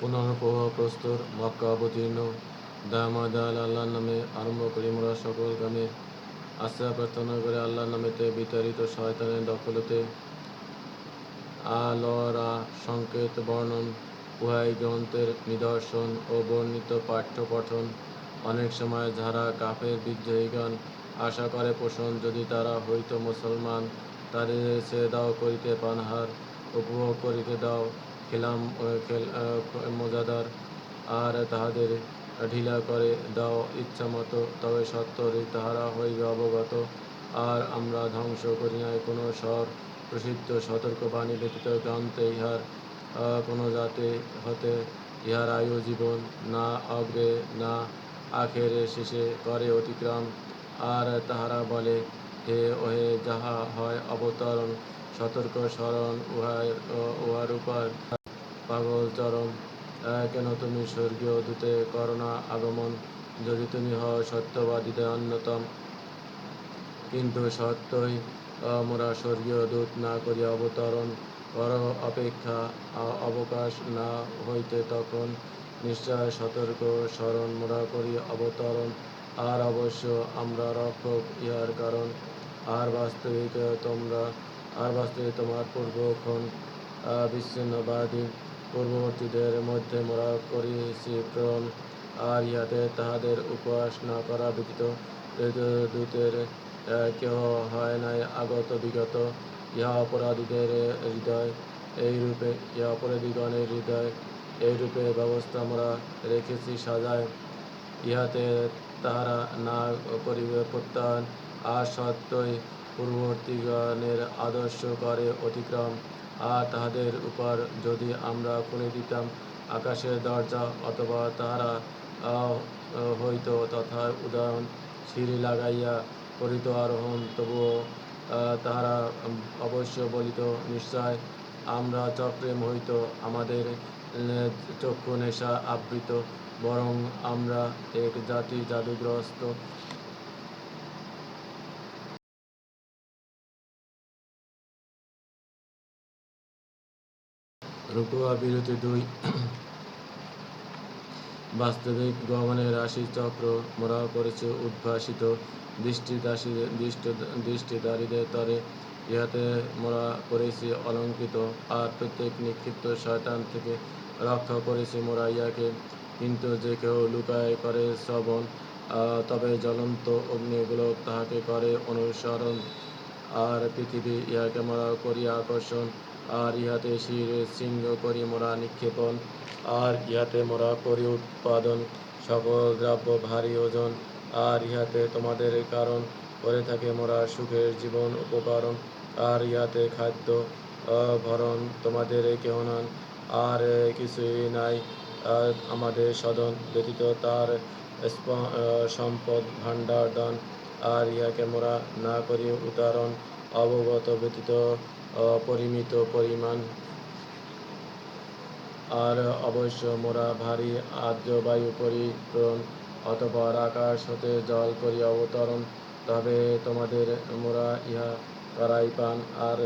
পুনর্প্রবাহ প্রস্তর মক্কা অবতীর্ণ দামাদ আল্লাহর নামে আরম্ভ করি মোরা সকল গ্রামে। আশ্রয় প্রার্থনা করে আল্লাহর নামেতে বিতাড়িত শয়তানের দখলতে। আলরা, সংকেত, বর্ণন, উহাই গ্রন্থের নিদর্শন ও বর্ণিত পাঠ্য পঠন অনেক সময় যারা কাফের বিদ্রোহীগণ আশা করে পোষণ, যদি তারা হইত মুসলমান, তাদের সে দাও করিতে পানহার, উপভোগ করিতে দাও। খেলাম মজাদার। আর তাহাদের ঢিলা করে দাও ইচ্ছা মতো, তবে সত্তরই তাহারা হইবে অবগত। আর আমরা ধ্বংস করি নাই কোনো স্বর। প্রসিদ্ধ সতর্ক বাণী ব্যতীত গ্রন্থে ইহার কোনো জাতি হতে ইহার আয়ু, জীবন না অগ্রে না আখেরে শেষে করে অতিক্রম। আর তাহারা বলে, হে, ওহে, যাহা হয় অবতরণ, সতর্ক স্মরণ, উহার উহার উপর পাগল, চরম কেন তুমি স্বর্গীয় দূতে করোনা আগমন, যদি তুমি হও সত্যবাদীদের অন্যতম। কিন্তু সত্যই মোরা স্বর্গীয় দূত না করিয়া অবতরণ কর অপেক্ষা, অবকাশ না হইতে তখন নিশ্চয় সতর্ক স্মরণ মোরা করি অবতরণ। আর অবশ্য আমরা রক্ষক, ইহার কারণ। আর বাস্তবিক তোমরা, আর বাস্তবিক তোমার পূর্বক্ষণ বিচ্ছিন্নবাদী। পূর্ববর্তীদের মধ্যে মোরা করিছি প্রেরণ আর ইহাতে তাহাদের উপহাস না করা ব্যতীত দূতের কেহ হয় নাই আগত বিগত, ইহা অপরাধীদের হৃদয়। এই রূপে ইহা অপরাধীগণের হৃদয়, এইরূপে ব্যবস্থা আমরা রেখেছি সাজায়। ইহাতে তাহারা না করিবে প্রত্যাহার, আর সত্যই পূর্ববর্তীগণের আদর্শ করে অতিক্রম। আর তাহাদের উপর যদি আমরা খুলে দিতাম আকাশের দরজা অথবা তাহারা হইত তথা উদাহরণ সিঁড়ি লাগাইয়া করিত আরোহণ, তবুও তাহারা অবশ্য বলিত নিশ্চয় আমরা চক্রে মোহিত আমাদের চক্ষু নেশা আবৃত, বরং আমরা এক জাতি জাদুগ্রস্ত। দুই। বাস্তবিক গমনের মোরা করেছে উদ্ভাসিত তরে। ইহাতে মোরা করেছি অলঙ্কৃত আর প্রত্যেক নিক্ষিপ্ত শয়তান থেকে রক্ষা করেছি মোরা ইহাকে কিন্তু যে কেউ লুকায় করে শ্রবণ তবে জ্বলন্ত অগ্নিগুলো তাহাকে করে অনুসরণ। আর পৃথিবী ইহাকে মোরা করি আকর্ষণ আর ইহাতে শির, সিংহ, করি, মোরা, নিক্ষেপণ। আর ইহাতে মোরা করি উৎপাদন, সকল দ্রব্য, ভারী ওজন। আর ইহাতে তোমাদের কারণ করে থাকে মোরা সুখের জীবন উপকরণ। আর ইহাতে খাদ্য ভরণ তোমাদের কেহ নন। আর কিছুই নাই আমাদের সদন ব্যতীত তার সম্পদ, ভাণ্ডার দান আর ইহাকে মোরা না করি উদাহরণ অবগত ব্যতীত, অপরিমিত পরিমাণ। আর অবশ্য মোরা ভারী আর্দ্র বায়ু পরিপ্রণ অতপর আকাশ হতে জল করি অবতরণ, তবে তোমাদের মোরা ইহা করাই পান। আর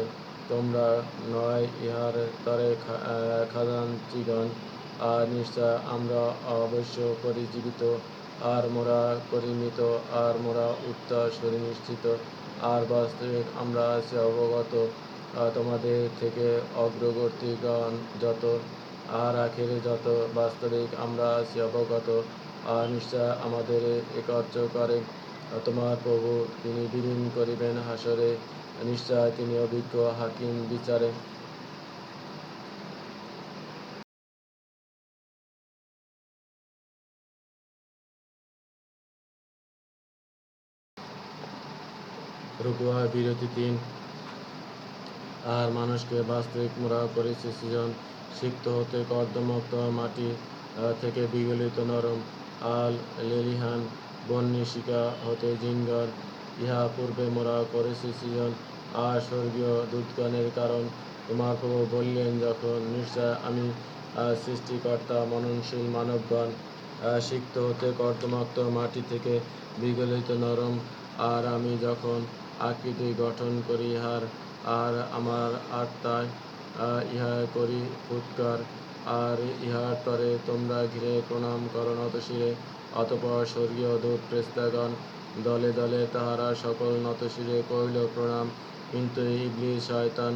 তোমরা নয়, ইহার তরে খাজাঞ্চিগণ। আর নিশ্চয় আমরা অবশ্য করি জীবিত আর মোরা করি মৃত আর মোরা উত্তর সুনিশ্চিত। আর বাস্তবিক আমরা আছি অবগত তোমাদের থেকে অগ্রগতিগণ যত, আর আখেরে যত বাস্তবিক আমরা আছি অবগত, আর নিশ্চয় আমাদের একত্র করে তোমার প্রভু তিনি বিলীন করিবেন হাসরে, নিশ্চয় তিনি অভিজ্ঞ হাকিম বিচারে। রুকুয়া বিরতি দিন। আর মানুষকে বাস্তবিক মোরা করেছে সৃজন, সিক্ত হতে কর্দমুক্ত মাটি থেকে বিগলিত নরম আল লেলিহান বন্যিশিকা হতে জিঙ্গার ইহা পূর্বে মোরা করেছি সৃজন। আর স্বর্গীয় দুধগণের কারণ তোমার প্রভু বললেন, যখন নিশ্চয় আমি সৃষ্টিকর্তা, মননশীল মানবগণ সিক্ত হতে কর্দমাক্ত মাটি থেকে বিগলিত নরম, আর আমি যখন আকৃতি গঠন করি ইহার আর আমার আত্মায় ইহা করি ফুৎকার আর ইহার তরে তোমরা ঘিরে প্রণাম করো নতশিরে। অতপর স্বর্গীয় দূত প্রেস্তাগণ, দলে দলে তাহারা সকল নতশিরে কহিল প্রণাম। কিন্তু ইবলিশ শয়তান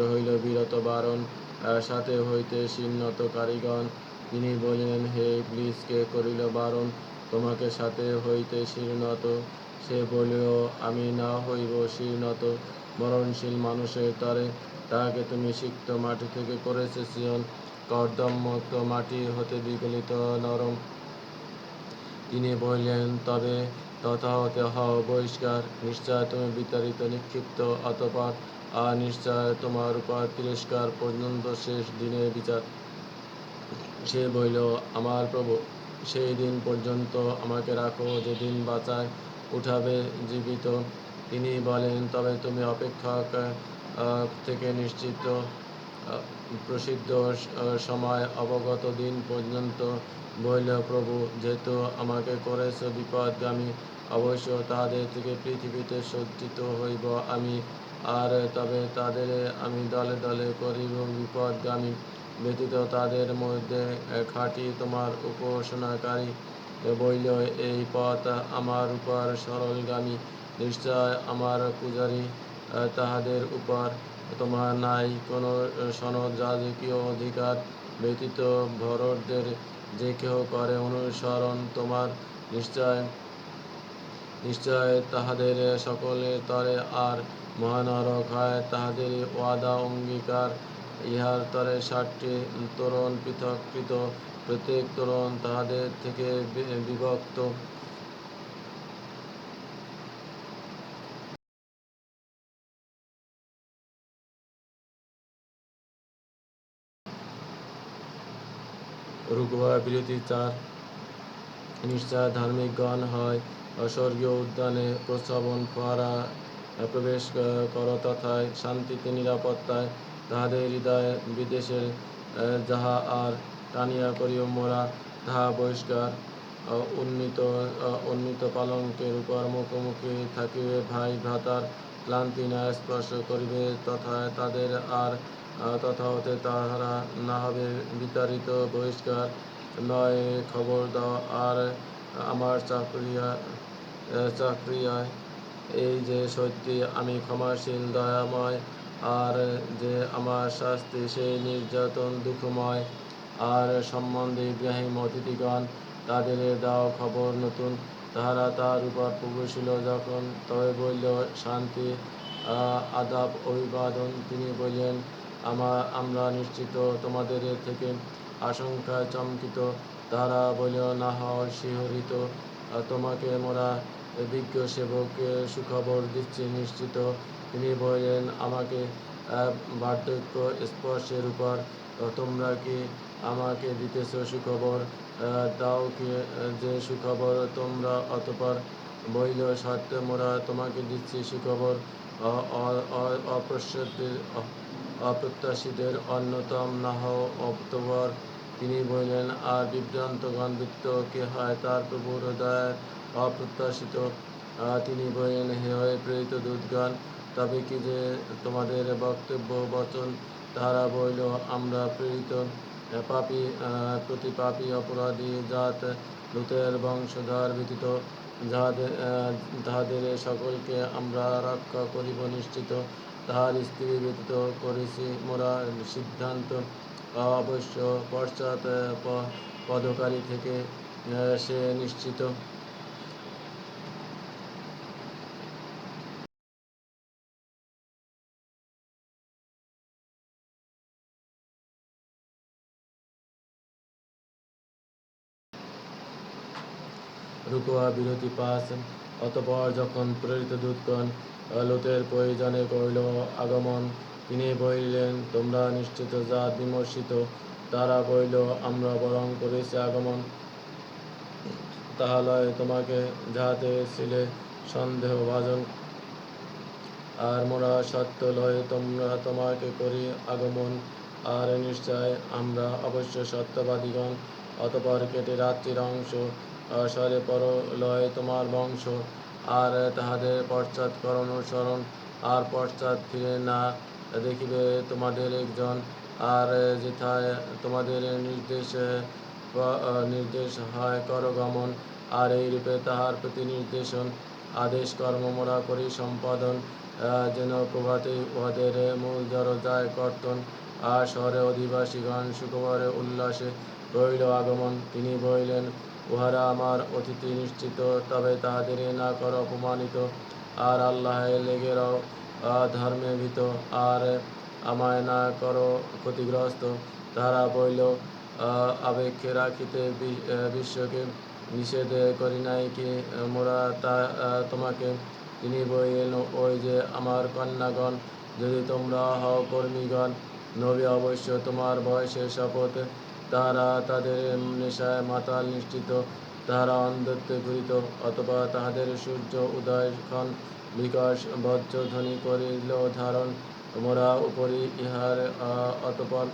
রহিল বিরত বারণ সাথে হইতে শীর্ণত কারিগণ। তিনি বলিলেন, হে ইবলিশকে করিল বারণ, তোমাকে সাথে হইতে শীর্ণত সে বলিল, আমি না হইব শীর্ণত, মরণশীল মানুষের তরে তাহাকে তুমি সিক্ত মাটি থেকে করেছে সিয়ন, কর্দমমুক্ত মাটি হতে বিগলিত নরম। তিনি বললেন, তবে তথা হতে হও, বহিষ্কার। নিশ্চয় তুমি বিতাড়িত, নিক্ষিপ্ত, অতপর আর নিশ্চয় তোমার উপর তিরস্কার পর্যন্ত শেষ দিনের বিচার। সে বলিল, আমার প্রভু, সেই দিন পর্যন্ত আমাকে রাখো, যেদিন বাঁচায় উঠাবে জীবিত। তিনি বলেন, তবে তুমি অপেক্ষক থেকে নিশ্চিত প্রসিদ্ধ সময় অবগত দিন পর্যন্ত বলিল, প্রভু, যেহেতু আমাকে করেছ বিপদগামী, অবশ্য তাদের থেকে পৃথিবীতে সজ্জিত হইব আমি। আর তবে তাদের আমি দলে দলে করিব বিপদগামী, ব্যতীত তাদের মধ্যে খাঁটি তোমার উপাসনাকারী বইল এই পথ আমার উপর সরলগামী। নিশ্চয় আমার পূজারী তাহাদের উপর তোমার নাই কোনো সনদ রাজকীয় অধিকার ব্যতীত। ভরতদের যে কেহ করে অনুসরণ তোমার। নিশ্চয় নিশ্চয় তাহাদের সকলের তরে আর মহানরক হয়। তাহাদের ওয়াদা, অঙ্গীকার ইহার তরে ষাটটি তোরণ পৃথককৃত। প্রত্যেক তোরণ তাহাদের থেকে বিভক্ত। চার। নিশ্চয় হয় স্বর্গীয় উদ্যানে প্রস্রবণ ফোয়ারা প্রবেশ কর তথায় শান্তিতে নিরাপত্তায় তাহাদের হৃদয় বিদেশের যাহা আর টানিয়া করিও মোরা, তাহা বহিষ্কার। উন্নীত উন্নীত পালঙ্কের উপর মুখোমুখি থাকিবে ভাই ভ্রাতার, ক্লান্তি না স্পর্শ করিবে তথা তাদের আর তথা হতে তাহারা না হবে বিতাড়িত, বহিষ্কার। নয়, খবর দাও, আর আমার চাকরিয়া চাকরিয়ায়। এই যে সত্যি, আমি ক্ষমাশীল, দয়াময়, আর যে আমার শাস্তি, সেই নির্যাতন দুঃখময়। আর সম্বন্ধে ইব্রাহিম অতিথিগণ তাদের দাও খবর নতুন। তাহারা তার উপর প্রবেশিল যখন তবে বলল, শান্তি আদাব, অভিবাদন। তিনি বললেন আমার আমরা নিশ্চিত তোমাদের থেকে আশঙ্কা চমকিত। তারা বলিল, না হও শিহরিত। তোমাকে মোরা বিজ্ঞ সেবককে সুখবর দিচ্ছি নিশ্চিত। তিনি বললেন, আমাকে বার্ধক্য স্পর্শের উপর, তোমরা কি আমাকে দিতেছ সুখবর দাও কি যে সুখবর তোমরা অতপর বইল সত্য, মোরা তোমাকে দিচ্ছি সুখবর। অপ্রত্যাশীদের অন্যতম না হও অতপর তিনি বললেন, আর বিভ্রান্তগণ বৃত্ত কে হয়? তার প্রভুর হৃদয়ের অপ্রত্যাশিত। তিনি বললেন, হে হয়ে প্রেরিত দূতগণ, তবে কি যে তোমাদের বক্তব্য, বচন, তারা বইল আমরা প্রেরিত পাপী প্রতি পাপী অপরাধী জাত লুতের বংশধার ব্যতীত, যাহাদের তাহাদের সকলকে আমরা রক্ষা করিব নিশ্চিত, তাহার স্ত্রী ব্যতীত করেছি মোরা সিদ্ধান্ত। অবশ্য পশ্চাৎ পদকারী থেকে সে নিশ্চিত। রুকুয়া বিরতি পাস। অতপর যখন প্রেরিত দূতগণ লোতের প্রয়োজনে কহিল, আগমন। তিনি বলিলেন, তোমরা নিশ্চিত যা বিমর্ষিত, তারা বলিল আমরা বরং করেছি আগমন। তাহলে তোমাকে যাহাতে ছিলে সন্দেহ ভাজন। আর মোরা সত্য লয় তোমরা তোমাকে করি আগমন। আর নিশ্চয় আমরা অবশ্য সত্যবাদীগণ। অতপর কেটে রাত্রির অংশ সরে পর লয় তোমার বংশ, আর তাহাদের পশ্চাৎ কর অনুসরণ, আর পশ্চাৎ ফিরে না দেখিবে তোমাদের একজন, আর যেথায় তোমাদের নির্দেশ নির্দেশ হয় কর গমন, আর এই রূপে তাহার প্রতি নির্দেশন, আদেশ কর্ম মোরা করি সম্পাদন যেন প্রভাতে উহাদের মূল দরজায় কর্তন আর শহরে অধিবাসীগণ সুখবরে উল্লাসে রইল আগমন। তিনি বলিলেন, উহারা আমার অতিথি নিশ্চিত, তবে তাহাদের না কর অপমানিত। আর আল্লাহ লেগে রও ধর্মে ভীত, আর আমায় না করো ক্ষতিগ্রস্ত। তাহারা বইল আবেগকে রাখিতে বিশ্বকে নিষেধ করি নাই কি? মোরা তা তোমাকে। তিনি বইলেন ওই যে আমার কন্যাগণ, যদি তোমরা হও কর্মীগণ নবী অবশ্য তোমার বয়সের শপথ, তাহারা তাদের নেশায় মাতাল নিশ্চিত, তাহারা অন্ধত্বে ঘুরিত, অথবা তাহাদের সূর্য উদয়ক্ষণ বিকাশ বজ্রধ্বনি করিল ধারণ মোরা উপরি ইহার অতপর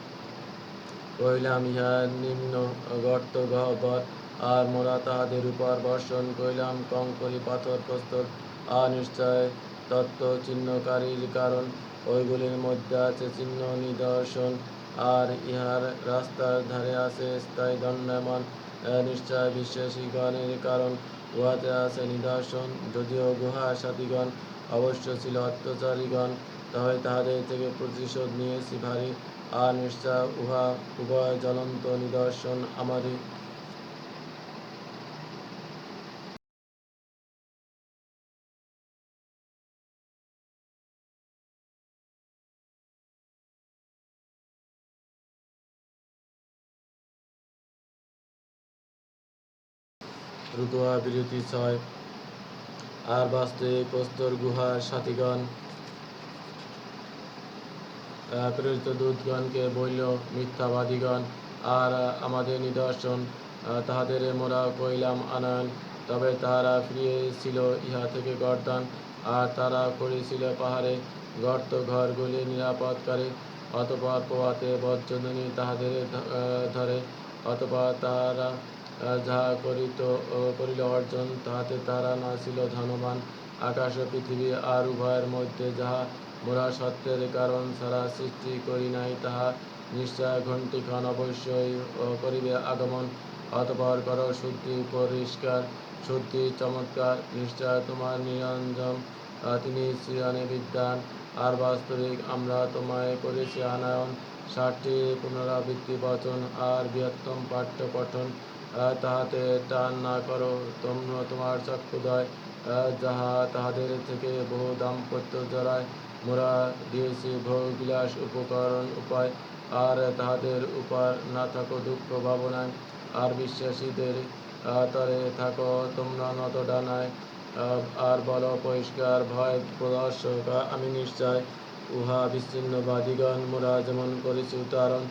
কইলাম ইহা নিম্ন গর্ত গহ্বর আর মোরা তাহাদের উপর বর্ষণ কইলাম কঙ্করি পাথর প্রস্তর আর নিশ্চয় তত্ত্ব চিহ্নকারীর কারণ ওইগুলির মধ্যে আছে চিহ্ন নিদর্শন আর ইহার রাস্তার ধারে আছে স্থায়ী দণ্ডায়মান আহ, নিশ্চয় বিশ্বাসীগণের কারণ। উহাতে আছে নিদর্শন যদিও গুহা সাথীগণ অবশ্য ছিল অত্যাচারীগণ তবে তাহাদের থেকে প্রতিশোধ নিয়েছি ভারী। আর নিশ্চয় উহা উভয় জ্বলন্ত নিদর্শন আমারই। রুতুয়া বিরতি ছয়। আর বাস্তে প্রস্তর গুহার সাথীগণ। প্রেরিত দূতগণকে বইল মিথ্যাবাদীগণ, আর আমাদের নিদর্শন তাহাদের মোরা কইলাম আনয়ন, তবে তাহারা ফিরিয়েছিল ইহা থেকে গর্দান, আর তারা করেছিল পাহাড়ে গর্ত ঘরগুলি নিরাপদ করে, অতপর পোয়াতে বজ্রধ্বনি তাহাদের ধরে, অতপর তাহারা যাহা করিত করিল অর্জন, তাহাতে তারা না ছিল ধনবান। আকাশ ও পৃথিবী আর উভয়ের মধ্যে যাহা মোরা সত্যের কারণ ছাড়া সৃষ্টি করি নাই, তাহা নিশ্চয় ঘণ্টিক্ষণ অবশ্যই করিবে আগমন। অতপর কর শুদ্ধি, পরিষ্কার শুদ্ধি, চমৎকার, নিশ্চয় তোমার নিরঞ্জন, তিনি শ্রীয়ানে বিদ্যান। আর বাস্তবিক আমরা তোমায় করেছি আনায়ন, ষাটটি পুনরাবৃত্তি বচন আর বৃহত্তম পাঠ্য পঠন তাহাতে টান না করো, তোমরা তোমার চক্ষুদয় যাহা তাহাদের থেকে বহু দাম্পত্য জড়ায়, মোরা দিয়েছি ভোগ বিলাস উপকরণ উপায়। আর তাহাদের উপর না থাকো দুঃখ ভাবনায়, আর বিশ্বাসীদের তরে থাকো তোমরা নত ডানায় আর বল, পরিষ্কার ভয় প্রদর্শক, আমি নিশ্চয় উহা বিচ্ছিন্নবাদীগণ মোরা যেমন করেছি উদাহরণ,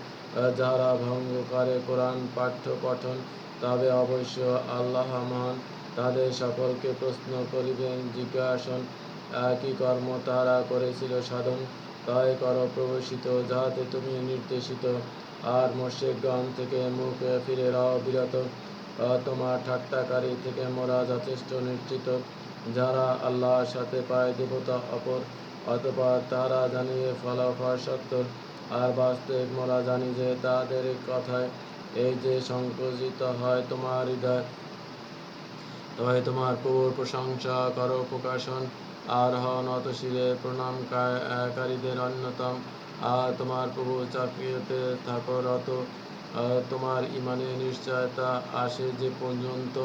যাহারা ভঙ্গ করে কোরআন পাঠ্য পঠন তবে অবশ্য আল্লাহ মহান তাদের সকলকে প্রশ্ন করিবেন, জিজ্ঞাসন কি কর্ম তারা করেছিল সাধন? তাই কর প্রবেশিত যাহাতে তুমি নির্দেশিত। আর মোর্শেকগণ থেকে মুখ ফিরে রাও, বিরত। তোমার ঠাট্টাকারী থেকে মোরা যথেষ্ট নিশ্চিত। যারা আল্লাহর সাথে পায় দেবতা অপর অতপর তারা জানিয়ে ফলাফল সত্তর আর বাস্তব মোরা জানি যে তাদের কথায় এই যে সংকুচিত হয় তোমার হৃদয়, তবে তোমার প্রভুর প্রশংসা কর প্রকাশন। আর হন অতশিরে প্রণামকারীদের অন্যতম। আর তোমার প্রভু চাকরিতে থাকো রত। তোমার ইমানে নিশ্চয়তা আসে যে পর্যন্ত